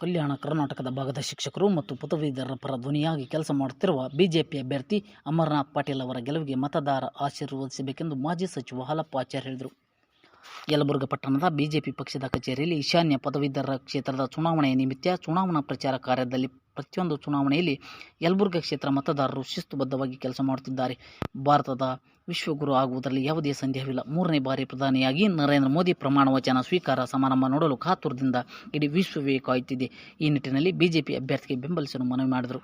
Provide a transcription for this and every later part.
ಕಲ್ಯಾಣ ಕರ್ನಾಟಕದ ಭಾಗದ ಶಿಕ್ಷಕರು ಮತ್ತು ಪದವೀಧರರ ಪರ ಧ್ವನಿಯಾಗಿ ಕೆಲಸ ಮಾಡುತ್ತಿರುವ ಬಿಜೆಪಿ ಅಭ್ಯರ್ಥಿ ಅಮರನಾಥ್ ಪಾಟೀಲ್ ಅವರ ಗೆಲುವಿಗೆ ಮತದಾರ ಆಶೀರ್ವದಿಸಬೇಕೆಂದು ಮಾಜಿ ಸಚಿವ ಹಾಲಪ್ಪ ಆಚಾರ್ ಹೇಳಿದರು. ಯಲಬುರ್ಗ ಪಟ್ಟಣದ ಬಿಜೆಪಿ ಪಕ್ಷದ ಕಚೇರಿಯಲ್ಲಿ ಈಶಾನ್ಯ ಪದವೀಧರರ ಕ್ಷೇತ್ರದ ಚುನಾವಣೆಯ ನಿಮಿತ್ತ ಚುನಾವಣಾ ಪ್ರಚಾರ ಕಾರ್ಯದಲ್ಲಿ ಪ್ರತಿಯೊಂದು ಚುನಾವಣೆಯಲ್ಲಿ ಯಲಬುರ್ಗ ಕ್ಷೇತ್ರ ಮತದಾರರು ಶಿಸ್ತುಬದ್ಧವಾಗಿ ಕೆಲಸ ಮಾಡುತ್ತಿದ್ದಾರೆ. ಭಾರತದ ವಿಶ್ವಗುರು ಆಗುವುದರಲ್ಲಿ ಯಾವುದೇ ಸಂದೇಹವಿಲ್ಲ. ಮೂರನೇ ಬಾರಿ ಪ್ರಧಾನಿಯಾಗಿ ನರೇಂದ್ರ ಮೋದಿ ಪ್ರಮಾಣ ವಚನ ಸ್ವೀಕಾರ ಸಮಾರಂಭ ನೋಡಲು ಕಾತುರದಿಂದ ಇಡೀ ವಿಶ್ವವೇ ಕಾಯುತ್ತಿದೆ ಈ ನಿಟ್ಟಿನಲ್ಲಿ ಬಿಜೆಪಿ ಅಭ್ಯರ್ಥಿಗೆ ಬೆಂಬಲಿಸಲು ಮನವಿ ಮಾಡಿದರು.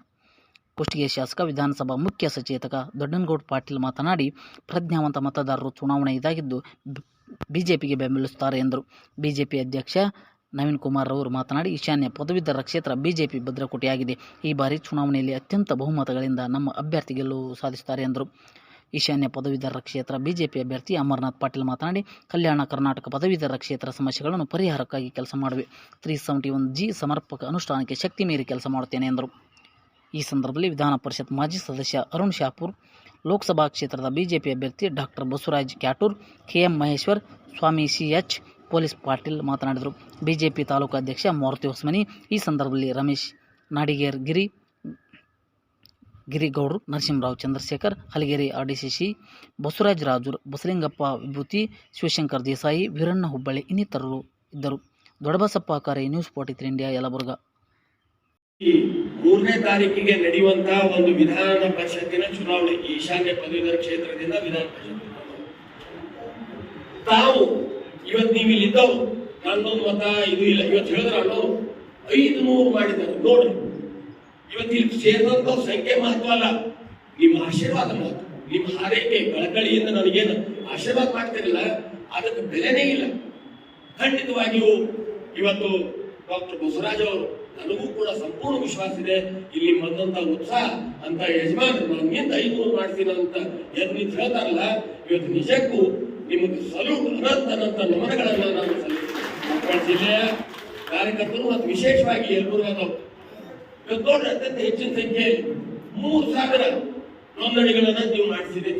ಕುಷ್ಟಗಿ ಶಾಸಕ, ವಿಧಾನಸಭಾ ಮುಖ್ಯ ಸಚೇತಕ ದೊಡ್ಡನಗೌಡ ಪಾಟೀಲ್ ಮಾತನಾಡಿ, ಪ್ರಜ್ಞಾವಂತ ಮತದಾರರು ಚುನಾವಣೆ ಇದಾಗಿದ್ದು ಬಿಜೆಪಿಗೆ ಬೆಂಬಲಿಸುತ್ತಾರೆ ಎಂದರು. ಬಿಜೆಪಿ ಅಧ್ಯಕ್ಷ ನವೀನ್ ಕುಮಾರ್ ಅವರು ಮಾತನಾಡಿ, ಈಶಾನ್ಯ ಪದವೀಧರ ಕ್ಷೇತ್ರ ಬಿಜೆಪಿ ಭದ್ರಕೋಟೆಯಾಗಿದೆ. ಈ ಬಾರಿ ಚುನಾವಣೆಯಲ್ಲಿ ಅತ್ಯಂತ ಬಹುಮತಗಳಿಂದ ನಮ್ಮ ಅಭ್ಯರ್ಥಿ ಗೆಲುವು ಸಾಧಿಸುತ್ತಾರೆ ಎಂದರು. ಈಶಾನ್ಯ ಪದವೀಧರ ಕ್ಷೇತ್ರ, ಬಿಜೆಪಿ ಅಭ್ಯರ್ಥಿ ಅಮರನಾಥ್ ಪಾಟೀಲ್ ಮಾತನಾಡಿ, ಕಲ್ಯಾಣ ಕರ್ನಾಟಕ ಪದವೀಧರ ಕ್ಷೇತ್ರ ಸಮಸ್ಯೆಗಳನ್ನು ಪರಿಹಾರಕ್ಕಾಗಿ ಕೆಲಸ ಮಾಡುವೆ. ತ್ರೀ ಸೆವೆಂಟಿ ಒನ್ ಜಿ ಸಮರ್ಪಕ ಅನುಷ್ಠಾನಕ್ಕೆ ಶಕ್ತಿ ಮೀರಿ ಕೆಲಸ ಮಾಡುತ್ತೇನೆ ಎಂದರು. ಈ ಸಂದರ್ಭದಲ್ಲಿ ವಿಧಾನ ಪರಿಷತ್ ಮಾಜಿ ಸದಸ್ಯ ಅರುಣ್ ಶಾಪುರ್, ಲೋಕಸಭಾ ಕ್ಷೇತ್ರದ ಬಿಜೆಪಿ ಅಭ್ಯರ್ಥಿ doctor Basavaraj Kyatur, KM Maheshwar, Swami CH police Patil ಮಾತನಾಡಿದರು. ಬಿಜೆಪಿ ತಾಲೂಕು ಅಧ್ಯಕ್ಷ ಮಾರುತಿ ಹೊಸಮನಿ, ಈ ಸಂದರ್ಭದಲ್ಲಿ ರಮೇಶ್ ನಾಡಿಗೇರ್ ಗಿರಿ ಗಿರಿಗೌಡರು, ನರಸಿಂಹರಾವ್ ಚಂದ್ರಶೇಖರ್, ಹಲಗೇರಿ ಆರ್ಡಿಸಿಸಿ, ಬಸವರಾಜ್ ರಾಜೂರ್, ಬಸಲಿಂಗಪ್ಪ ವಿಭೂತಿ, ಶಿವಶಂಕರ್ ದೇಸಾಯಿ, ವೀರಣ್ಣ ಹುಬ್ಬಳ್ಳಿ ಇನ್ನಿತರರು ಇದ್ದರು. ದೊಡ್ಡಬಸಪ್ಪ ಕಾರ್ಯ news forty three India, Yelburga. ಮೂರನೇ ತಾರೀಕಿಗೆ ನಡೆಯುವಂತಹ ಒಂದು ವಿಧಾನ ಪರಿಷತ್ತಿನ ಚುನಾವಣೆ, ಈಶಾನ್ಯ ಪದವೀಧರ ಕ್ಷೇತ್ರದಿಂದ ವಿಧಾನ ಪರಿಷತ್ ತಾವು ಇವತ್ತು ನೀವು ಇಲ್ಲಿದ್ದವು ನನ್ನೊಂದು ಮತ ಇದು ಇಲ್ಲ. ಇವತ್ತು ಹೇಳಿದ್ರೆ ಅನ್ನೋರು ಐದು ನೂರು ಮಾಡಿದ್ದಾರೆ. ನೋಡ್ರಿ. ಇವತ್ತು ಇಲ್ಲಿ ಸೇರಿದಂತ ಸಂಖ್ಯೆ ಮಹತ್ವ ಅಲ್ಲ. ನಿಮ್ಮ ಆಶೀರ್ವಾದ ಮಹತ್ವ. ನಿಮ್ಮ ಹಾರೈಕೆ, ಕಳಕಳಿಯಿಂದ ನನಗೇನು ಆಶೀರ್ವಾದ ಮಾಡ್ತಿರಲಿಲ್ಲ. ಅದಕ್ಕೆ ಬೆಲೆನೇ ಇಲ್ಲ. ಖಂಡಿತವಾಗಿಯೂ ಇವತ್ತು ಡಾಕ್ಟರ್ ಬಸವರಾಜ್ ಅವರು ನನಗೂ ಕೂಡ ಸಂಪೂರ್ಣ ವಿಶ್ವಾಸ ಇದೆ. ಇಲ್ಲಿ ಬಂದಂತ ಉತ್ಸಾಹ, ಅಂತ ಯಜಮಾನರು ನನ್ಗಿಂತ ಐನೂರು ಮಾಡ್ತೀನಿ ಅಂತ ಎದ್ದು ನೀವು ಹೇಳ್ತಾರಲ್ಲ, ಇವತ್ತು ನಿಜಕ್ಕೂ ನಿಮಗೆ ಸಲೂಟ್ ಅನಂತ ಅನಂತ ನಮನಗಳನ್ನು ನಾನು ಸಲ್ಲಿಸ್ತೀನಿ. ಜಿಲ್ಲೆಯ ಕಾರ್ಯಕರ್ತರು ಮತ್ತು ವಿಶೇಷವಾಗಿ ಎಲ್ಲರೂ ನೋಡ್ರಿ ಅತ್ಯಂತ ಹೆಚ್ಚಿನ ಸಂಖ್ಯೆ ಮೂರು ಸಾವಿರ ನೋಂದಣಿಗಳನ್ನು ನೀವು ಮಾಡಿಸಿದೆ.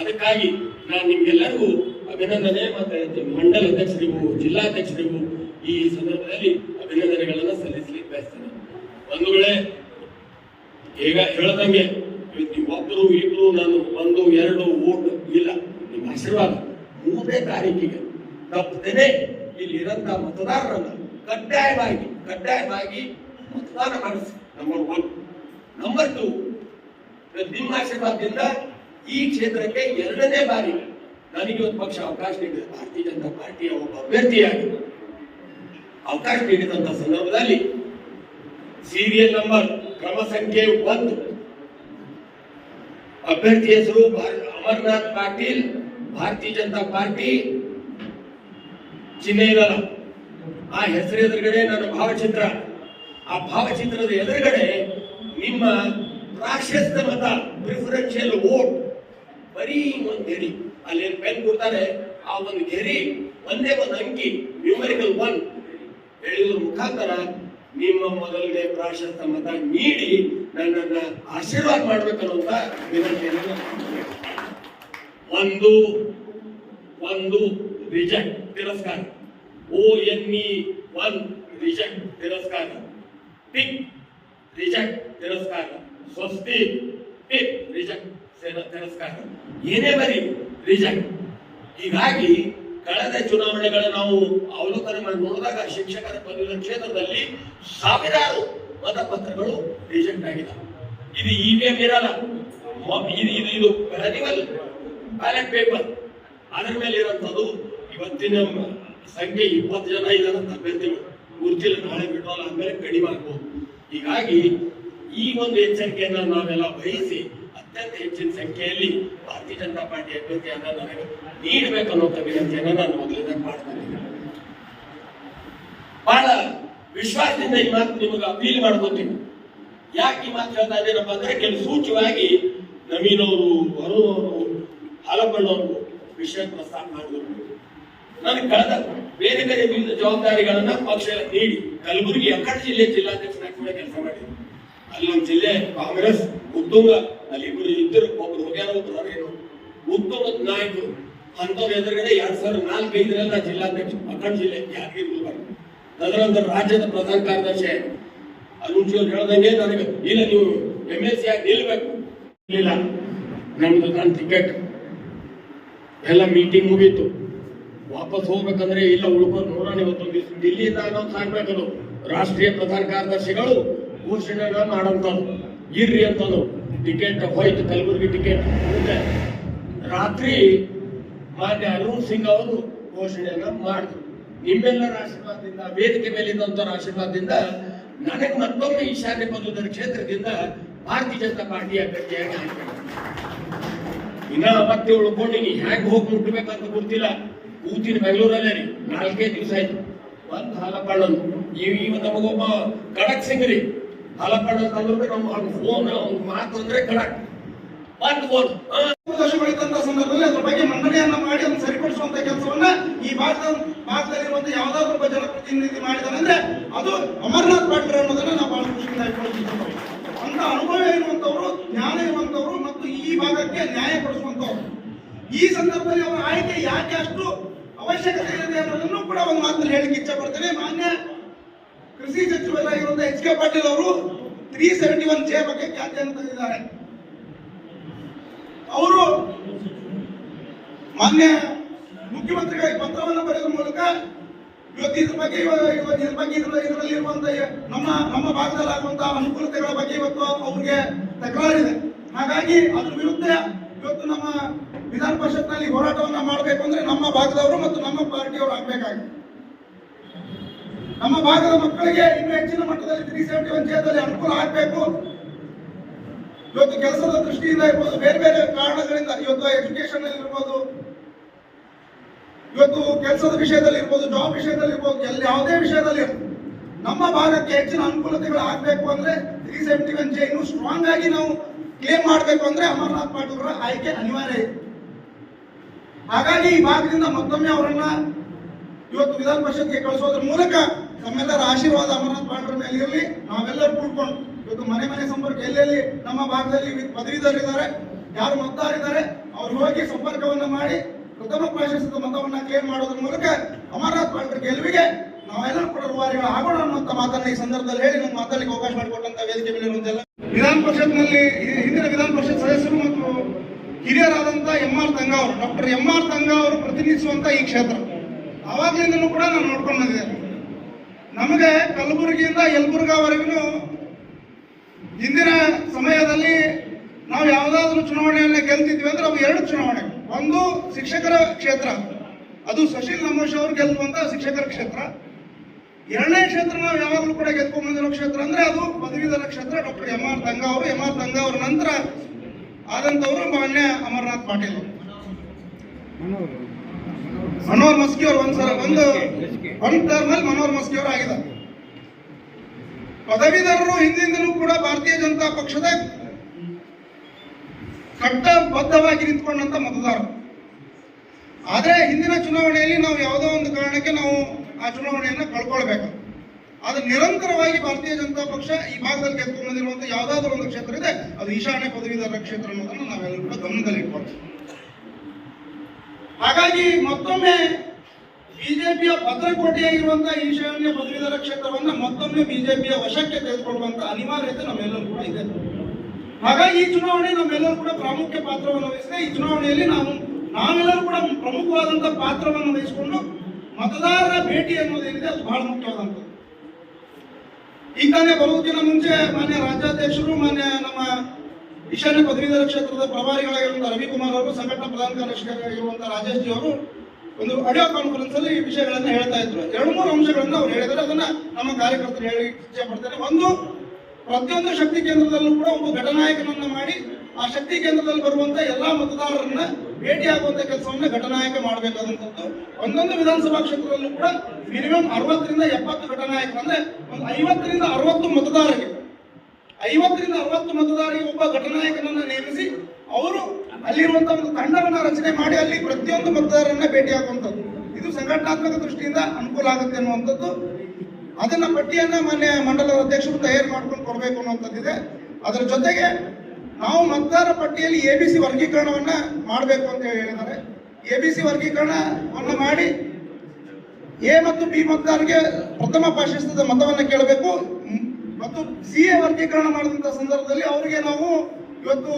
ಅದಕ್ಕಾಗಿ ನಾನು ನಿಮ್ಗೆಲ್ಲರಿಗೂ ಅಭಿನಂದನೆ ಮತ್ತೆ ಮಂಡಲ ಅಧ್ಯಕ್ಷರಿಗೂ ಜಿಲ್ಲಾಧ್ಯಕ್ಷರಿಗೂ ಈ ಸಂದರ್ಭದಲ್ಲಿ ಅಭಿನಂದನೆಗಳನ್ನ ಸಲ್ಲಿಸಲಿಕ್ಕೆ ಬಯಸ್ತೇನೆ. ಒಂದು ವೇಳೆ ಈಗ ಹೇಳ್ದಂಗೆ ಒಬ್ಬರು ಇಬ್ರು, ನಾನು ಒಂದು, ಎರಡು ಓಟ್ ಇಲ್ಲ. ನಿಮ್ಮ ಆಶೀರ್ವಾದ ಮೂರನೇ ತಾರೀಕಿಗೆ. ತಪ್ಪದೇನೆ ಇಲ್ಲಿ ಇರಂತ ಮತದಾರರನ್ನ ಕಡ್ಡಾಯವಾಗಿ ಕಡ್ಡಾಯವಾಗಿ ಮಾಡಿಸಿ. ನಂಬರ್ ಒನ್ ನಂಬರ್ ಟು ನಿಮ್ಮ ಆಶೀರ್ವಾದದಿಂದ ಈ ಕ್ಷೇತ್ರಕ್ಕೆ ಎರಡನೇ ಬಾರಿ ನನಗೆ ಒಂದು ಪಕ್ಷ ಅವಕಾಶ ನೀಡಿದೆ. ಭಾರತೀಯ ಜನತಾ ಪಾರ್ಟಿಯ ಒಬ್ಬ ಅಭ್ಯರ್ಥಿಯಾಗಿ. ಅವಕಾಶ ನೀಡಿದಂತ ಸಂದರ್ಭದಲ್ಲಿ ಸೀರಿಯಲ್ ನಂಬರ್ ಕ್ರಮ ಸಂಖ್ಯೆ ಒಂದು. ಅಭ್ಯರ್ಥಿ ಹೆಸರು ಅಮರ್ನಾಥ್ ಪಾಟೀಲ್, ಭಾರತೀಯ ಜನತಾ ಪಾರ್ಟಿ ಇರಲ್ಲ ಆ ಹೆಸರು ಎದುರುಗಡೆ ನನ್ನ ಭಾವಚಿತ್ರ. ಆ ಭಾವಚಿತ್ರದ ಎದುರುಗಡೆ ನಿಮ್ಮ ಪ್ರಾಶಸ್ತ್ಯ ಮತ ಪ್ರಿಫರೆನ್ಷಿಯಲ್ ವೋಟ್ ಬರೀ ಒಂದು ಗೆರಿ. ಅಲ್ಲಿ ಪೆನ್ ಕೊಡ್ತಾರೆ? ಆ ಒಂದು ಗೆರಿ, ಒಂದೇ ಒಂದು ಅಂಕಿ ನ್ಯೂಮರಿಕಲ್ ಒನ್ ಹೇಳಿದ್ರ ಮುಖಾಂತರ ನಿಮ್ಮ ಮೊದಲನೇ ಪ್ರಾಶಸ್ತ್ಯ ಮತ ನೀಡಿ ನನ್ನನ್ನ ಆಶೀರ್ವಾದ ಮಾಡ್ಬೇಕನ್ನುವಂತ ವಿನಂತಿಯನ್ನು. ಒಂದು ಒಂದು ರಿಜೆಕ್ಟ್ ತಿರಸ್ಕಾರ. O N E one reject ತಿರಸ್ಕಾರ. ಟಿಕ್ ರಿಜೆಕ್ಟ್ ತಿರಸ್ಕಾರ ಸ್ವಸ್ತಿ ಟಿಕ್ ರಿಜೆಕ್ಟ್ ತಿರಸ್ಕಾರ ಏನೇ ಬರಿ ರಿಜೆಕ್ಟ್ ಹೀಗಾಗಿ ಕಳೆದ ಚುನಾವಣೆಗಳ ನಾವು ಅವಲೋಕನ ಮಾಡಿ ನೋಡಿದಾಗ ಶಿಕ್ಷಕರ ಪದವಿ ಕ್ಷೇತ್ರದಲ್ಲಿ ಸಾವಿರಾರು ಮತಪತ್ರಗಳು ರಿಜೆಕ್ಟ್ ಆಗಿದ್ದಾವೆ ಇದು ಇವಿಎಂ ಇರಲ್ಲ. ಇದು ಇದು ಇದು ಮ್ಯಾನ್ಯುವಲ್ ಬ್ಯಾಲೆಟ್ ಪೇಪರ್. ಅದರ ಮೇಲೆ ಇರುವಂತದ್ದು ಇವತ್ತಿನ ಸಂಖ್ಯೆ ಇಪ್ಪತ್ತು ಜನ ಇದ್ದಾರೆ ಅಭ್ಯರ್ಥಿಗಳು ಗುರುತಿಲ್ಲ ನಾಳೆ ಬಿಡೋಲ್ಲ ಅಂದಮೇಲೆ ಕಡಿಮೆ ಆಗ್ಬೋದು ಹೀಗಾಗಿ ಈ ಒಂದು ಎಚ್ಚರಿಕೆಯನ್ನ ನಾವೆಲ್ಲ ಬಯಸಿ ಅತ್ಯಂತ ಹೆಚ್ಚಿನ ಸಂಖ್ಯೆಯಲ್ಲಿ ಭಾರತೀಯ ಜನತಾ ಪಾರ್ಟಿ ಅಭ್ಯರ್ಥಿಯನ್ನು ನನಗೆ ನೀಡಬೇಕನ್ನುವಂಥ ವಿನಂತಿಯನ್ನು ನಾನು ಮೊದಲಿಂದ ಮಾಡ್ಕೊಂಡಿದ್ದೀನಿ ಬಹಳ ವಿಶ್ವಾಸದಿಂದ ಈ ಮಾತು ನಿಮಗೆ ಅಪೀಲ್ ಮಾಡ್ಕೊತೀನಿ. ಯಾಕೆ ಈ ಮಾತು ಹೇಳ್ತಾ ಇದ್ದೀನಪ್ಪ ಅಂದ್ರೆ ಕೆಲವು ಸೂಚ್ಯವಾಗಿ ನವೀನ್ ಅವರು ಅರುಣ್ ಅವರು ಹಾಲಪ್ಪಣ್ಣವರು ವಿಷಯ ಪ್ರಸ್ತಾಪ ಮಾಡಿದ್ರು. ನನಗೆ ಕಳೆದ ಬೇರೆ ಬೇರೆ ವಿವಿಧ ಜವಾಬ್ದಾರಿಗಳನ್ನ ಪಕ್ಷ ನೀಡಿ. ಕಲಬುರಗಿ ಅಕ್ಕಡ ಜಿಲ್ಲೆ ಜಿಲ್ಲಾಧ್ಯಕ್ಷರಾಗಿ ಕೂಡ ಕೆಲಸ ಮಾಡಿದ್ರು ಅಲ್ಲಿ ನಮ್ಮ ಜಿಲ್ಲೆ ಕಾಂಗ್ರೆಸ್, ಉತ್ತುಂಗ. ಅಲ್ಲಿ ಇಬ್ಬರು ಇದ್ದರು. ಒಬ್ರು ಹೋಗ್ಯಾರ, ಒಬ್ರು ಏನು ಉತ್ತುಂಗದ ನಾಯಕರು. ಅಂತವ್ರ ಎದುರುಗಡೆ ಎರಡ್ ಸಾವಿರದ ನಾಲ್ಕೈದರಲ್ಲಿ ನಾ ಜಿಲ್ಲಾಧ್ಯಕ್ಷ ಅಕ್ಕಡ ಜಿಲ್ಲೆ ಯಾದಗಿರಿ ಗುಲ್ಬರ್ಗ ತದನಂತರ ರಾಜ್ಯದ ಪ್ರಧಾನ ಕಾರ್ಯದರ್ಶಿ ಅರುಣ್ ಶಿವ್ ಹೇಳ್ದಂಗೆ ನನಗೆ, ಇಲ್ಲ, ನೀವು ಎಂ ಎಲ್ ಸಿ ಆಗಿ ನಿಲ್ಬೇಕು. ನಮ್ದು ನನ್ನ ಟಿಕೆಟ್ ಎಲ್ಲ ಮೀಟಿಂಗ್ ಮುಗೀತು. ವಾಪಸ್ ಹೋಗ್ಬೇಕಂದ್ರೆ ಇಲ್ಲ ಉಳ್ಕೊಂಡು ನೋಡೋಣ ಇವತ್ತು ದಿಲ್ಲಿಯಿಂದ ಅನೌನ್ಸ್ ಆಗ್ಬೇಕದು ರಾಷ್ಟ್ರೀಯ ಪ್ರಧಾನ ಕಾರ್ಯದರ್ಶಿಗಳು ಘೋಷಣೆಗಳ ಮಾಡೋಂಥದ್ದು ಇರ್ರಿ ಅಂತಂದು. ಟಿಕೆಟ್ ಹೋಯ್ತು, ಕಲಬುರಗಿ ಟಿಕೆಟ್ ರಾತ್ರಿ ಮಾನ್ಯ ಅರುಣ್ ಸಿಂಗ್ ಅವರು ಘೋಷಣೆಯನ್ನ ಮಾಡಿದ್ರು. ನಿಮ್ಮೆಲ್ಲರ ಆಶೀರ್ವಾದದಿಂದ, ವೇದಿಕೆ ಮೇಲಿದ್ದಂಥವ್ರ ಆಶೀರ್ವಾದದಿಂದ ನನಗೆ ಮತ್ತೊಮ್ಮೆ ಈಶಾನ್ಯ ಪದವೀಧರ ಕ್ಷೇತ್ರದಿಂದ ಭಾರತೀಯ ಜನತಾ ಪಾರ್ಟಿ ಅಭ್ಯರ್ಥಿಯಾಗಿ ಇನ್ನ ಮತ್ತೆ ಉಳ್ಕೊಂಡಿನಿ. ಹ್ಯಾಂಗ್ ಹೋಗಿ ಮುಟ್ಬೇಕಂತ ಗೊತ್ತಿಲ್ಲ. ಕೂತಿನ ಬೆಂಗಳೂರಲ್ಲೇ ರೀ. ನಾಲ್ಕೇ ದಿವಸ ಆಯ್ತು. ಒಂದು ಹಾಲಪ್ಪಳ್ಳನು ಈ ಇವ ನಮಗೊಬ್ಬ ಖಡಕ್ ಸಿಂಗ್ ರೀ. ಹಾಲಪ್ಪಣ್ಣ ಅಂತಂದ್ರೆ ನಮ್ಮ ಫೋನ್ ಅವ್ನ ಮಾತು ಅಂದ್ರೆ ಖಡಕ್ ಬಂದು ಫೋನ್ ಸಂದರ್ಭದಲ್ಲಿ ಅದ್ರ ಬಗ್ಗೆ ಮಂಡನೆಯನ್ನ ಮಾಡಿ ಅದನ್ನು ಸರಿಪಡಿಸುವಂತ ಕೆಲಸವನ್ನ ಈ ಭಾಗದ ಭಾಗದಲ್ಲಿರುವಂತ ಯಾವ್ದಾದ್ರು ಒಬ್ಬ ಜನಪ್ರತಿನಿಧಿ ಮಾಡಿದಾನಂದ್ರೆ ಅದು ಅಮರನಾಥ್ ಪಾಟ್ರ ಅನ್ನೋದನ್ನ ನಾವು ಬಹಳ ಖುಷಿಯಿಂದ ಅಂತ ಅನುಭವ ಇರುವಂತವರು, ಜ್ಞಾನ ಇರುವಂತವ್ರು ಮತ್ತು ಈ ಭಾಗಕ್ಕೆ ನ್ಯಾಯ ಕೊಡಿಸುವಂತವ್ರು. ಈ ಸಂದರ್ಭದಲ್ಲಿ ಅವರ ಆಯ್ಕೆ ಯಾಕೆ ಅಷ್ಟು ಅವಶ್ಯಕತೆ ಇದೆ ಅನ್ನೋದನ್ನು ಕೂಡ ಒಂದು ಮಾತನ್ನು ಹೇಳಿಕ್ಕೆ ಇಚ್ಛೆ ಪಡ್ತೇನೆ ಮಾನ್ಯ ಕೃಷಿ ಸಚಿವರಾಗಿರುವಂತಹ ಎಚ್ ಕೆ ಪಾಟೀಲ್ ಅವರು ತ್ರೀ ಸೆವೆಂಟಿ ಒನ್ ಜೆ ಬಗ್ಗೆ ಖ್ಯಾತಿಯನ್ನು ತಂದಿದ್ದಾರೆ. ಅವರು ಮಾನ್ಯ ಮುಖ್ಯಮಂತ್ರಿಗಳಿಗೆ ಪತ್ರವನ್ನು ಬರೆಯುವ ಮೂಲಕ ಇವತ್ತು ಇದ್ರ ಬಗ್ಗೆ ಇದ್ರ ಬಗ್ಗೆ ಇದ್ರ ಇದರಲ್ಲಿ ಇರುವಂತಹ ನಮ್ಮ ನಮ್ಮ ಭಾಗದಲ್ಲಿ ಅನುಕೂಲತೆಗಳ ಬಗ್ಗೆ ಇವತ್ತು ಅವರಿಗೆ ತಕರಾರಿದೆ. ಹಾಗಾಗಿ ಅದ್ರ ವಿರುದ್ಧ ಇವತ್ತು ನಮ್ಮ ವಿಧಾನ ಪರಿಷತ್ನಲ್ಲಿ ಹೋರಾಟವನ್ನ ಮಾಡಬೇಕು ಅಂದ್ರೆ ನಮ್ಮ ಭಾಗದವರು ಮತ್ತು ನಮ್ಮ ಪಾರ್ಟಿಯವರು ಆಗ್ಬೇಕಾಗಿದೆ. ನಮ್ಮ ಭಾಗದ ಮಕ್ಕಳಿಗೆ ಇನ್ನೂ ಹೆಚ್ಚಿನ ಮಟ್ಟದಲ್ಲಿ ತ್ರೀ ಸೆವೆಂಟಿ ಒನ್ ಜೇದಲ್ಲಿ ಅನುಕೂಲ ಆಗಬೇಕು. ಇವತ್ತು ಕೆಲಸದ ದೃಷ್ಟಿಯಿಂದ ಇರ್ಬೋದು, ಬೇರೆ ಬೇರೆ ಕಾರಣಗಳಿಂದ, ಇವತ್ತು ಎಜುಕೇಶನ್ ಇರ್ಬೋದು, ಇವತ್ತು ಕೆಲಸದ ವಿಷಯದಲ್ಲಿ ಇರ್ಬೋದು ಜಾಬ್ ವಿಷಯದಲ್ಲಿ ಇರ್ಬೋದು, ಎಲ್ಲಿ ಯಾವುದೇ ವಿಷಯದಲ್ಲಿ ನಮ್ಮ ಭಾಗಕ್ಕೆ ಹೆಚ್ಚಿನ ಅನುಕೂಲತೆಗಳು ಆಗಬೇಕು ಅಂದ್ರೆ ತ್ರೀ ಸೆವೆಂಟಿ ಒನ್ ಜೆ ಇನ್ನು ಸ್ಟ್ರಾಂಗ್ ಆಗಿ ನಾವು ಕ್ಲೇಮ್ ಮಾಡಬೇಕು ಅಂದ್ರೆ ಅಮರನಾಥ್ ಪಾಟೀಲ್ ಅವರ ಆಯ್ಕೆ ಅನಿವಾರ್ಯ. ಇದೆ ಹಾಗಾಗಿ ಈ ಭಾಗದಿಂದ ಮತ್ತೊಮ್ಮೆ ಅವರನ್ನ ಇವತ್ತು ವಿಧಾನ ಪರಿಷತ್ಗೆ ಕಳಿಸೋದ್ರ ಮೂಲಕ ತಮ್ಮೆಲ್ಲರ ಆಶೀರ್ವಾದ ಅಮರನಾಥ್ ಪಾಂಡ್ರ ಮೇಲೆ ಇರಲಿ. ನಾವೆಲ್ಲರೂ ಕೂಡ್ಕೊಂಡು ಇವತ್ತು ಮನೆ ಮನೆ ಸಂಪರ್ಕ ಎಲ್ಲೆಲ್ಲಿ ನಮ್ಮ ಭಾಗದಲ್ಲಿ ಪದವೀಧರಿದ್ದಾರೆ ಯಾರು ಮತದಾರಿದ್ದಾರೆ ಅವ್ರು ಹೋಗಿ ಸಂಪರ್ಕವನ್ನ ಮಾಡಿ ಪ್ರಥಮ ಪ್ರಾಶಸ್ತ್ಯದ ಮತವನ್ನ ಕ್ಲೇಮ್ ಮಾಡೋದ್ರ ಮೂಲಕ ಅಮರನಾಥ್ ಪಾಂಡ್ರ ಗೆಲುವಿಗೆ ನಾವೆಲ್ಲರೂ ಕೂಡ ರೂವಾರಿಗಳು ಆಗೋಣ ಅನ್ನುವಂತ ಮಾತನ್ನ ಈ ಸಂದರ್ಭದಲ್ಲಿ ಹೇಳಿ ನಮ್ಮ ಮಾತಾಡಲಿಕ್ಕೆ ಅವಕಾಶ ಮಾಡಿಕೊಟ್ಟಂತ ವೇದಿಕೆ ಮೇಲೆ ವಿಧಾನ ಪರಿಷತ್ನಲ್ಲಿ ಹಿಂದಿನ ವಿಧಾನ ಪರಿಷತ್ ಸದಸ್ಯರು ಮತ್ತು ಹಿರಿಯರಾದಂತ ಎಂ ಆರ್ ತಂಗ ಅವರು, ಡಾಕ್ಟರ್ ಎಂ ಆರ್ ತಂಗ ಅವರು ಪ್ರತಿನಿಧಿಸುವಂತ ಈ ಕ್ಷೇತ್ರ. ಅವಾಗ್ಲಿಂದಲೂ ಕೂಡ ನಾನು ನೋಡ್ಕೊಂಡು ಬಂದಿದ್ದೇನೆ ನಮಗೆ ಕಲಬುರಗಿಯಿಂದ ಯಲಬುರ್ಗಾವರೆಗೂ ಹಿಂದಿನ ಸಮಯದಲ್ಲಿ ನಾವು ಯಾವುದಾದ್ರೂ ಚುನಾವಣೆಯನ್ನ ಗೆಲ್ತಿದ್ವಿ ಅಂದ್ರೆ ಅವು ಎರಡು ಚುನಾವಣೆ. ಒಂದು ಶಿಕ್ಷಕರ ಕ್ಷೇತ್ರ. ಅದು ಸುಶೀಲ್ ನಮೋಶ್ ಅವರು ಗೆಲ್ಲುವಂತ ಶಿಕ್ಷಕರ ಕ್ಷೇತ್ರ. ಎರಡನೇ ಕ್ಷೇತ್ರ ನಾವು ಯಾವಾಗಲೂ ಕೂಡ ಗೆದ್ಕೊಂಡ್ ಬಂದಿರೋ ಕ್ಷೇತ್ರ ಅಂದ್ರೆ ಅದು ಪದವೀಧರ ಕ್ಷೇತ್ರ, ಡಾಕ್ಟರ್ ಎಂ ಆರ್ ತಂಗ ಅವರು. ಎಂ ಆರ್ ತಂಗ ಅವರ ನಂತರ ಆದಂತವರು ಮಾನ್ಯ ಅಮರನಾಥ್ ಪಾಟೀಲ್ ಅವರು. ಮನೋಹರ್. ಮಸ್ಕಿ ಅವರು ಒಂದ್ಸಲ ಒಂದು ಒಂದ್ ಟರ್ಮ್ ಅಲ್ಲಿ ಮನೋಹರ್ ಮಸ್ಕಿ ಅವರು ಆಗಿದ್ದಾರೆ. ಪದವೀಧರರು ಹಿಂದಿಂದಲೂ ಕೂಡ ಭಾರತೀಯ ಜನತಾ ಪಕ್ಷದ ಕಟ್ಟಬದ್ಧವಾಗಿ ನಿಂತ್ಕೊಂಡಂತ ಮತದಾರರು. ಆದ್ರೆ ಹಿಂದಿನ ಚುನಾವಣೆಯಲ್ಲಿ ನಾವು ಯಾವುದೋ ಒಂದು ಕಾರಣಕ್ಕೆ ನಾವು ಆ ಚುನಾವಣೆಯನ್ನು ಕಳ್ಕೊಳ್ಬೇಕು ಆದ್ರೆ ನಿರಂತರವಾಗಿ ಭಾರತೀಯ ಜನತಾ ಪಕ್ಷ ಈ ಭಾಗದಲ್ಲಿ ಗೆದ್ದುಕೊಂಡು ಬಂದಿರುವಂತಹ ಯಾವ್ದಾದ್ರು ಒಂದು ಕ್ಷೇತ್ರ ಇದೆ, ಅದು ಈಶಾನ್ಯ ಪದವೀಧರ ಕ್ಷೇತ್ರ ಅನ್ನೋದನ್ನು ನಾವೆಲ್ಲರೂ ಕೂಡ ಗಮನದಲ್ಲಿ ಹಾಗಾಗಿ ಮತ್ತೊಮ್ಮೆ ಬಿಜೆಪಿಯ ಭದ್ರಕೋಟೆಯಾಗಿರುವಂತಹ ಈಶಾನ್ಯ ಪದವೀಧರ ಕ್ಷೇತ್ರವನ್ನ ಮತ್ತೊಮ್ಮೆ ಬಿಜೆಪಿಯ ವಶಕ್ಕೆ ತೆಗೆದುಕೊಳ್ಳುವಂತ ಅನಿವಾರ್ಯತೆ ನಮ್ಮೆಲ್ಲರೂ ಕೂಡ ಇದೆ. ಹಾಗಾಗಿ ಈ ಚುನಾವಣೆ ನಮ್ಮೆಲ್ಲರೂ ಕೂಡ ಪ್ರಾಮುಖ್ಯ ಪಾತ್ರವನ್ನು ವಹಿಸಿದೆ. ಈ ಚುನಾವಣೆಯಲ್ಲಿ ನಾವು ನಾವೆಲ್ಲರೂ ಕೂಡ ಪ್ರಮುಖವಾದಂತಹ ಪಾತ್ರವನ್ನು ವಹಿಸಿಕೊಂಡು ಮತದಾರರ ಭೇಟಿ ಅನ್ನೋದೇನಿದೆ, ಅದು ಬಹಳ ಮುಖ್ಯವಾದಂಥದ್ದು. ಈಗ ತಾನೇ ಬರುವುದಕ್ಕಿಂತ ಮುಂಚೆ ಮಾನ್ಯ ರಾಜ್ಯಾಧ್ಯಕ್ಷರು, ಮಾನ್ಯ ನಮ್ಮ ಈಶಾನ್ಯ ಪದವೀಧರ ಕ್ಷೇತ್ರದ ಪ್ರಭಾರಿಗಳಾಗಿರುವಂತಹ ರವಿಕುಮಾರ್ ಅವರು, ಸಂಘಟನಾ ಪ್ರಧಾನ ಕಾರ್ಯದರ್ಶಿಯಾಗಿರುವಂತಹ ರಾಜೇಶ್ ಜಿ ಅವರು ಒಂದು ಆಡಿಯೋ ಕಾನ್ಫರೆನ್ಸ್ ಅಲ್ಲಿ ಈ ವಿಷಯಗಳನ್ನ ಹೇಳ್ತಾ ಇದ್ರು. ಎರಡು, ಮೂರು ಅಂಶಗಳನ್ನ ಅವ್ರು ಹೇಳಿದ್ರೆ ಅದನ್ನ ನಮ್ಮ ಕಾರ್ಯಕರ್ತರು ಹೇಳಿ ಇಚ್ಛೆ ಪಡ್ತಾರೆ. ಒಂದು ಪ್ರತಿಯೊಂದು ಶಕ್ತಿ ಕೇಂದ್ರದಲ್ಲೂ ಕೂಡ ಒಬ್ಬ ಘಟನಾಯಕನನ್ನ ಮಾಡಿ ಆ ಶಕ್ತಿ ಕೇಂದ್ರದಲ್ಲಿ ಬರುವಂತ ಎಲ್ಲಾ ಮತದಾರರನ್ನ ಭೇಟಿಯಾಗುವಂತ ಕೆಲಸವನ್ನ ಘಟನಾಯಕ ಮಾಡಬೇಕಾದಂತದ್ದು ಒಂದೊಂದು ವಿಧಾನಸಭಾ ಕ್ಷೇತ್ರದಲ್ಲೂ ಕೂಡ ಮಿನಿಮಮ್ ಅರವತ್ತರಿಂದ ಎಪ್ಪತ್ತು ಘಟನಾಯಕ ಅಂದ್ರೆ ಒಂದು ಐವತ್ತರಿಂದ ಅರವತ್ತು ಮತದಾರರಿಗೆ. ಐವತ್ತರಿಂದ ಅರವತ್ತು ಮತದಾರರಿಗೆ ಒಬ್ಬ ಘಟನಾಯಕನನ್ನ ನೇಮಿಸಿ ಅವರು ಅಲ್ಲಿರುವಂತಹ ಒಂದು ತಂಡವನ್ನ ರಚನೆ ಮಾಡಿ ಅಲ್ಲಿ ಪ್ರತಿಯೊಂದು ಮತದಾರರನ್ನ ಭೇಟಿಯಾಗುವಂಥದ್ದು ಇದು ಸಂಘಟನಾತ್ಮಕ ದೃಷ್ಟಿಯಿಂದ ಅನುಕೂಲ ಆಗುತ್ತೆ ಅನ್ನುವಂಥದ್ದು. ಅದನ್ನ ಪಟ್ಟಿಯನ್ನ ಮಾನ್ಯ ಮಂಡಲದ ಅಧ್ಯಕ್ಷರು ತಯಾರು ಮಾಡ್ಕೊಂಡು ಕೊಡಬೇಕು ಅನ್ನುವಂಥದ್ದಿದೆ. ಅದರ ಜೊತೆಗೆ ನಾವು ಮತದಾರ ಪಟ್ಟಿಯಲ್ಲಿ ಎ ಬಿ ಸಿ ವರ್ಗೀಕರಣವನ್ನ ಮಾಡಬೇಕು ಅಂತ ಹೇಳಿ ಹೇಳಿದ್ದಾರೆ. ಎ ಬಿ ಸಿ ವರ್ಗೀಕರಣವನ್ನು ಮಾಡಿ ಎ ಮತ್ತು ಬಿ ಮತದಾರರಿಗೆ ಪ್ರಥಮ ಪಾಶಿಸ್ತದ ಮತವನ್ನು ಕೇಳಬೇಕು. ಮತ್ತು ಸಿ ಎ ವರ್ಗೀಕರಣ ಮಾಡಿದಂಥ ಸಂದರ್ಭದಲ್ಲಿ ಅವರಿಗೆ ನಾವು ಇವತ್ತು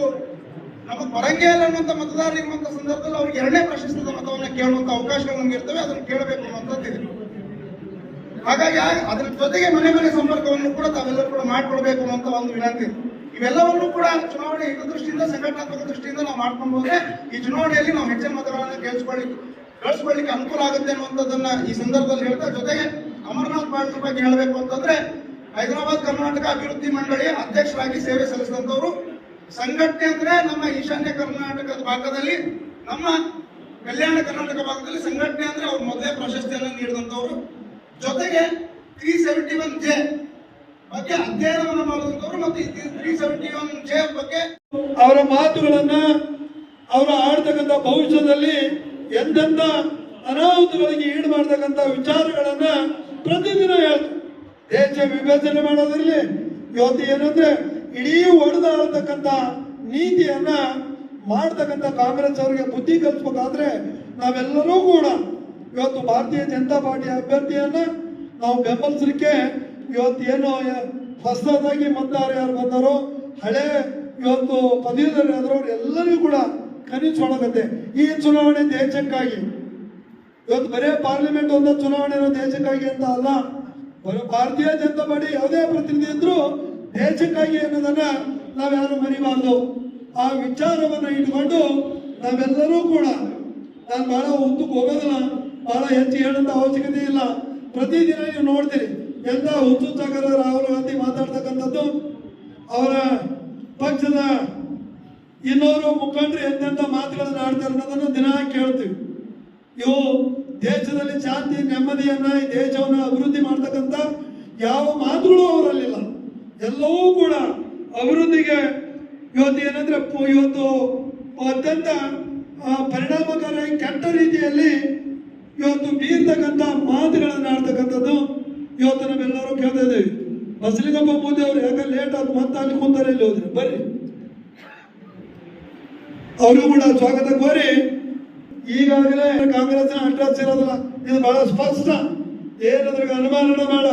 ನಮ್ಮ ಇಲ್ಲ ಅನ್ನುವಂಥ ಮತದಾರರು ಇರುವಂಥ ಸಂದರ್ಭದಲ್ಲಿ ಅವ್ರಿಗೆ ಎರಡನೇ ಪ್ರಶಸ್ತದ ಮತವನ್ನು ಕೇಳುವಂಥ ಅವಕಾಶಗಳು ನಮಗೆ ಇರ್ತವೆ. ಅದನ್ನು ಕೇಳಬೇಕು ಅನ್ನುವಂಥದ್ದಿದೆ. ಹಾಗಾಗಿ ಅದ್ರ ಜೊತೆಗೆ ಮನೆ ಮನೆ ಸಂಪರ್ಕವನ್ನು ಕೂಡ ತಾವೆಲ್ಲರೂ ಕೂಡ ಮಾಡ್ಕೊಳ್ಬೇಕು ಅನ್ನುವಂತ ಒಂದು ವಿನಂತಿ. ಇವೆಲ್ಲವನ್ನು ಕೂಡ ಚುನಾವಣೆ ಹಿತದೃಷ್ಟಿಯಿಂದ, ಸಂಘಟನಾತ್ಮಕ ದೃಷ್ಟಿಯಿಂದ ನಾವು ಮಾಡ್ಕೊಂಡು ಹೋದ್ರೆ ಈ ಚುನಾವಣೆಯಲ್ಲಿ ನಾವು ಹೆಚ್ಚಿನ ಮತಗಳನ್ನು ಗೆಲ್ಸ್ಕೊಳ್ಳಿ ಗಳಿಸ್ಕೊಳ್ಳಿಕ್ಕೆ ಅನುಕೂಲ ಆಗುತ್ತೆ ಅನ್ನುವಂಥದ್ದನ್ನ ಈ ಸಂದರ್ಭದಲ್ಲಿ ಹೇಳ್ತಾ, ಜೊತೆಗೆ ಅಮರನಾಥ್ ಪಾಟೀಲ್ ಬಗ್ಗೆ ಹೇಳಬೇಕು ಅಂತಂದ್ರೆ ಹೈದರಾಬಾದ್ ಕರ್ನಾಟಕ ಅಭಿವೃದ್ಧಿ ಮಂಡಳಿಯ ಅಧ್ಯಕ್ಷರಾಗಿ ಸೇವೆ ಸಲ್ಲಿಸಿದಂಥವ್ರು ಸಂಘಟನೆ ಅಂದ್ರೆ ನಮ್ಮ ಈಶಾನ್ಯ ಕರ್ನಾಟಕದ ಭಾಗದಲ್ಲಿ, ನಮ್ಮ ಕಲ್ಯಾಣ ಕರ್ನಾಟಕ ಭಾಗದಲ್ಲಿ ಸಂಘಟನೆ ಅಂದ್ರೆ ಅವ್ರು ಮೊದಲೇ ಪ್ರಶಸ್ತಿಯನ್ನು ನೀಡಿದಂತವರು ಜೊತೆಗೆ ತ್ರೀ ಸೆವೆಂಟಿ ಒನ್ ಜೆ ಬಗ್ಗೆ ಅಧ್ಯಯನವನ್ನು ಮಾಡುವಂತವರು ಮತ್ತೆ ತ್ರೀ ಸೆವೆಂಟಿ ಒನ್ ಜೆ ಬಗ್ಗೆ ಅವರ ಮಾತುಗಳನ್ನ ಅವರು ಆಡ್ತಕ್ಕಂಥ ಭವಿಷ್ಯದಲ್ಲಿ ಎಂತೆಂಥ ಅನಾಹುತಗಳಿಗೆ ಈಡು ಮಾಡ್ತಕ್ಕಂಥ ವಿಚಾರಗಳನ್ನ ಪ್ರತಿದಿನ ಹೇಳ್ತು ದೇಶ ವಿಭಜನೆ ಮಾಡೋದ್ರಲ್ಲಿ ಇವತ್ತು ಏನಂದ್ರೆ ಇಡೀ ಒಡೆದಾಡ್ತಕ್ಕಂಥ ನೀತಿಯನ್ನ ಮಾಡ್ತಕ್ಕಂಥ ಕಾಂಗ್ರೆಸ್ ಅವರಿಗೆ ಬುದ್ಧಿ ಕಲಿಸ್ಬೇಕಾದ್ರೆ ನಾವೆಲ್ಲರೂ ಕೂಡ ಇವತ್ತು ಭಾರತೀಯ ಜನತಾ ಪಾರ್ಟಿ ಅಭ್ಯರ್ಥಿಯನ್ನ ನಾವು ಬೆಂಬಲಿಸಲಿಕ್ಕೆ ಇವತ್ತು ಏನು ಹೊಸದಾಗಿ ಮತದಾರ ಯಾರು ಬಂದಾರೋ, ಹಳೆ ಇವತ್ತು ಪದವೀಧರ ಅವ್ರು ಎಲ್ಲರಿಗೂ ಕೂಡ ಕನಿಸೊಳಗತ್ತೆ ಈ ಚುನಾವಣೆ ದೇಶಕ್ಕಾಗಿ. ಇವತ್ತು ಬರೇ ಪಾರ್ಲಿಮೆಂಟ್ ಒಂದ ಚುನಾವಣೆ ದೇಶಕ್ಕಾಗಿ ಅಂತ ಅಲ್ಲ. ಭಾರತೀಯ ಜನತಾ ಪಾರ್ಟಿ ಯಾವುದೇ ಪ್ರತಿನಿಧಿ ಇದ್ರು ದೇಶಕ್ಕಾಗಿ ಅನ್ನೋದನ್ನ ನಾವ್ಯಾರು ಮರಿಬಾರ್ದು. ಆ ವಿಚಾರವನ್ನ ಇಟ್ಕೊಂಡು ನಾವೆಲ್ಲರೂ ಕೂಡ ನಾನು ಬಹಳ ಉದ್ದಕ್ಕೆ ಹೋಗೋದಿಲ್ಲ. ಬಹಳ ಹೆಚ್ಚು ಹೇಳುವಂಥ ಅವಶ್ಯಕತೆ ಇಲ್ಲ. ಪ್ರತಿದಿನ ನೀವು ನೋಡ್ತೀರಿ ಎಂತ ಹುಚ್ಚುಚ್ಚಾಕರ ರಾಹುಲ್ ಗಾಂಧಿ ಮಾತಾಡ್ತಕ್ಕಂಥದ್ದು, ಅವರ ಪಕ್ಷದ ಇನ್ನೋರು ಮುಖಂಡರು ಎಂತೆಂಥ ಮಾತುಗಳನ್ನು ಆಡ್ತಾರೆ ಅನ್ನೋದನ್ನು ದಿನ ಕೇಳ್ತೀವಿ. ಇವು ದೇಶದಲ್ಲಿ ಶಾಂತಿ, ನೆಮ್ಮದಿಯನ್ನ, ಈ ದೇಶವನ್ನು ಅಭಿವೃದ್ಧಿ ಮಾಡ್ತಕ್ಕಂಥ ಯಾವ ಮಾತುಗಳು ಅವರಲ್ಲಿಲ್ಲ. ಎಲ್ಲವೂ ಕೂಡ ಅಭಿವೃದ್ಧಿಗೆ ಇವತ್ತು ಏನಂದ್ರೆ ಇವತ್ತು ಅತ್ಯಂತ ಪರಿಣಾಮಕಾರಿಯಾಗಿ ಕೆಟ್ಟ ರೀತಿಯಲ್ಲಿ ಇವತ್ತು ಬೀರ್ತಕ್ಕಂಥ ಮಾತುಗಳನ್ನು ಆಡ್ತಕ್ಕಂಥದ್ದು ಇವತ್ತು ನಾವೆಲ್ಲರೂ ಕೇಳ್ತಾ ಇದ್ದೀವಿ. ಬಸಲಿಂಗಪ್ಪ ಮೋದಿ ಅವರು ಯಾಕೆ ಲೇಟ್ ಆದ ಮತ್ತೆ ಅಲ್ಲಿ ಕುಂತಾರೆ ಇಲ್ಲಿ ಹೋದ್ರೆ. ಬರ್ರಿ. ಅವರು ಕೂಡ ಸ್ವಾಗತ ಕೋರಿ. ಈಗಾಗಲೇ ಕಾಂಗ್ರೆಸ್ನ ಅಡ್ರೆಸ್ ಇರೋದಿಲ್ಲ, ಇದು ಬಹಳ ಸ್ಪಷ್ಟ. ಏನಾದ್ರೂ ಅನುಮಾನ ಬೇಡ.